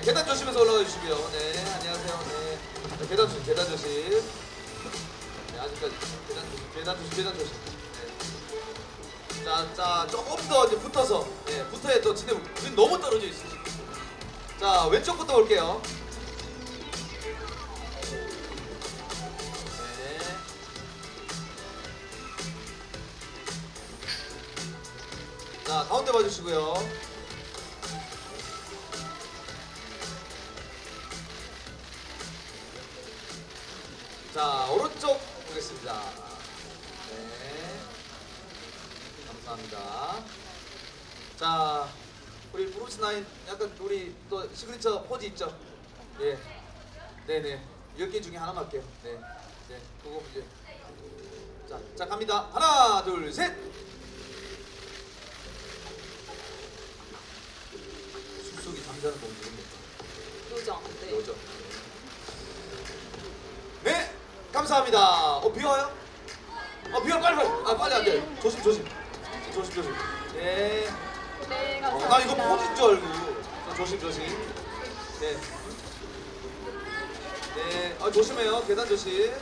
네, 계단 조심해서 올라가 주시고요. 네, 안녕하세요. 네. 네, 계단 조심, 계단 조심. 네, 아직까지 계단 조심, 계단 조심, 계단 조심. 네. 자, 자, 조금 더 이제 붙어서, 네, 붙어야 또 진짜 우린 너무 떨어져 있으시고. 자, 왼쪽부터 볼게요. 네. 자, 가운데 봐주시고요. 자, 오른쪽 보겠습니다. 네. 감사합니다. 자, 우리 브루스 나인 약간 우리 또 시그니처 포즈 있죠? 예. 네네. 10개 중에 하나 할게요. 네. 네. 그거 이제. 자, 자, 갑니다. 하나, 둘, 셋! 숲속이 잠자는 건 누굽니까? 요정. 네. 요죠. 네, 감사합니다. 어 비 와요? 어 비 와 빨리 빨리. 아 빨리 안 돼. 조심 조심. 조심 조심. 네. 네, 어, 감사합니다. 나 이거 포즈인 줄 알고. 자, 조심 조심. 네. 네. 아 조심해요. 계단 조심.